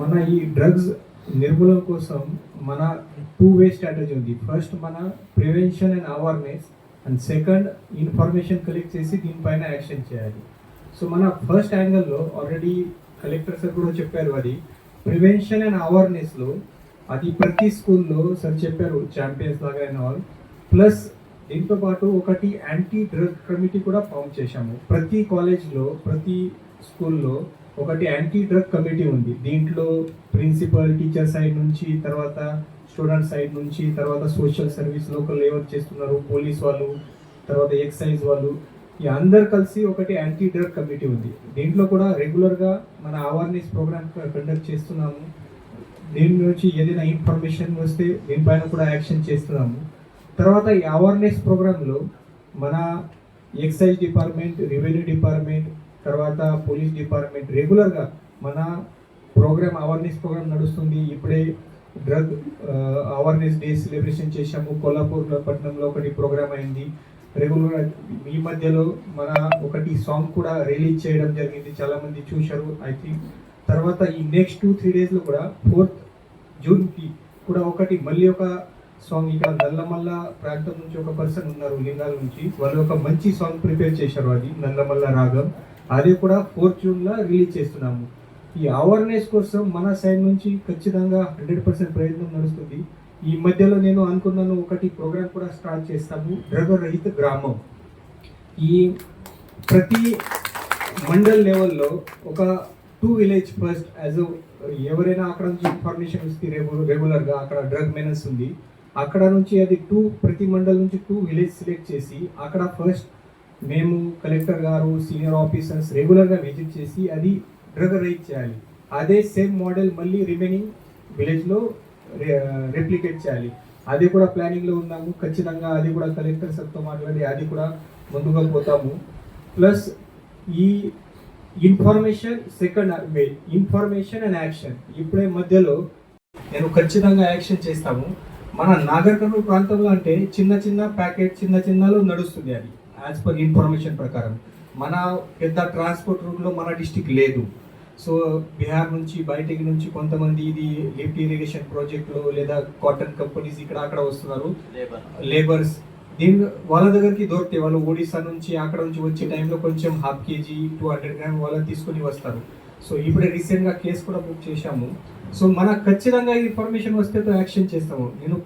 మన ఈ డ్రగ్స్ నిర్మూలన కోసం మన టూ వే స్ట్రాటజీ ఉంది. ఫస్ట్ మన prevention and awareness and second information collect చేసి దీనిపైన యాక్షన్ చేయాలి. సో మన ఫస్ట్ యాంగిల్లో ఆల్రెడీ కలెక్టర్ సార్ కూడా చెప్పారు అది. ప్రివెన్షన్ అండ్ అవేర్నెస్లో అది ప్రతి స్కూల్లో సార్ చెప్పారు ఛాంపియన్స్ లాగా అండ్ ఆల్ ప్లస్ దీంతో పాటు ఒకటి యాంటీ డ్రగ్ కమిటీ కూడా ఫామ్ చేశాము. ప్రతి కాలేజ్లో ప్రతి స్కూల్లో ఒకటి యాంటీ డ్రగ్ కమిటీ ఉంది. దీంట్లో ప్రిన్సిపల్ టీచర్ సైడ్ నుంచి తర్వాత స్టూడెంట్ సైడ్ నుంచి తర్వాత సోషల్ సర్వీస్ లోకల్ ఎవరు చేస్తున్నారు. పోలీస్ వాళ్ళు తర్వాత ఎక్సైజ్ వాళ్ళు. ఈ అందరు కలిసి ఒకటి యాంటీ డ్రగ్ కమిటీ ఉంది. దీంట్లో కూడా రెగ్యులర్గా మన అవేర్నెస్ ప్రోగ్రామ్ కండక్ట్ చేస్తున్నాము. దీని నుంచి ఏదైనా ఇన్ఫర్మేషన్ వస్తే దీనిపైన కూడా యాక్షన్ చేస్తున్నాము. తర్వాత ఈ అవేర్నెస్ ప్రోగ్రాంలో మన ఎక్సైజ్ డిపార్ట్మెంట్ రెవెన్యూ డిపార్ట్మెంట్ తర్వాత పోలీస్ డిపార్ట్మెంట్ రెగ్యులర్గా మన ప్రోగ్రామ్ అవేర్నెస్ ప్రోగ్రామ్ నడుస్తుంది. ఇప్పుడే డ్రగ్ అవేర్నెస్ డే సెలబ్రేషన్ చేశాము. కోల్హాపూర్ పట్టణంలో ఒకటి ప్రోగ్రామ్ అయింది. రెగ్యులర్ ఈ మధ్యలో మన ఒకటి సాంగ్ కూడా రిలీజ్ చేయడం జరిగింది. చాలామంది చూశారు ఐ థింక్. తర్వాత ఈ నెక్స్ట్ టూ త్రీ డేస్లో కూడా ఫోర్త్ జూన్కి కూడా ఒకటి మళ్ళీ ఒక సాంగ్ ఇక్కడ నల్లమల్ల ప్రాంతం నుంచి ఒక పర్సన్ ఉన్నారు లింగాల నుంచి. వాళ్ళు ఒక మంచి సాంగ్ ప్రిపేర్ చేశారు అది నల్లమల్ల రాగం. అది కూడా ఫోర్త్ జూన్లో రిలీజ్ చేస్తున్నాము. ఈ అవేర్నెస్ కోసం మన సైడ్ నుంచి ఖచ్చితంగా హండ్రెడ్ పర్సెంట్ ప్రయత్నం నడుస్తుంది. ఈ మధ్యలో నేను అనుకున్నాను ఒకటి ప్రోగ్రామ్ కూడా స్టార్ట్ చేస్తాము. డ్రగ్ రహిత గ్రామం. ఈ ప్రతి మండల్ లెవెల్లో ఒక టూ విలేజ్ ఫస్ట్ యాజ్ ఎవరైనా అక్కడ నుంచి ఇన్ఫర్మేషన్ ఇస్తే రెగ్యులర్ రెగ్యులర్గా అక్కడ డ్రగ్ మెనస్ ఉంది. అక్కడ నుంచి అది టూ ప్రతి మండల్ నుంచి టూ విలేజ్ సెలెక్ట్ చేసి అక్కడ ఫస్ట్ మేము కలెక్టర్ గారు సీనియర్ ఆఫీసర్స్ రెగ్యులర్గా విజిట్ చేసి అది డ్రగ్ రైట్ చేయాలి. అదే సేమ్ మోడల్ మళ్ళీ రిమైనింగ్ విలేజ్లో రెప్లికేట్ చేయాలి. అది కూడా ప్లానింగ్లో ఉన్నాము. ఖచ్చితంగా అది కూడా కలెక్టర్ సార్తో మాట్లాడి అది కూడా ముందుగా పోతాము. ప్లస్ ఈ information second way information and action ఇప్పుడే మధ్యలో నేను ఖచ్చితంగా యాక్షన్ చేస్తాము. మన నాగర్ కర్నూలు ప్రాంతంలో అంటే చిన్న చిన్న ప్యాకెట్ చిన్న చిన్నలో నడుస్తుంది అది యాజ్ పర్ ఇన్ఫర్మేషన్ ప్రకారం. మన పెద్ద ట్రాన్స్పోర్ట్ రూట్లో మన డిస్టిక్ లేదు. సో బీహార్ నుంచి బయటికి నుంచి కొంతమంది ఇది లిఫ్ట్ ఇరిగేషన్ ప్రాజెక్టులు లేదా కాటన్ కంపెనీస్ ఇక్కడ అక్కడ వస్తున్నారు. లేబర్స్ దీని వాళ్ళ దగ్గరికి దొరికితే వాళ్ళు ఒడిశా నుంచి అక్కడ నుంచి వచ్చే టైంలో కొంచెం half KG two hundred gram వాళ్ళని తీసుకొని వస్తారు. సో ఇప్పుడే రీసెంట్గా కేసు కూడా బుక్ చేశాము. సో మనకు ఖచ్చితంగా ఇన్ఫర్మేషన్ వస్తే యాక్షన్ చేస్తాము. నేను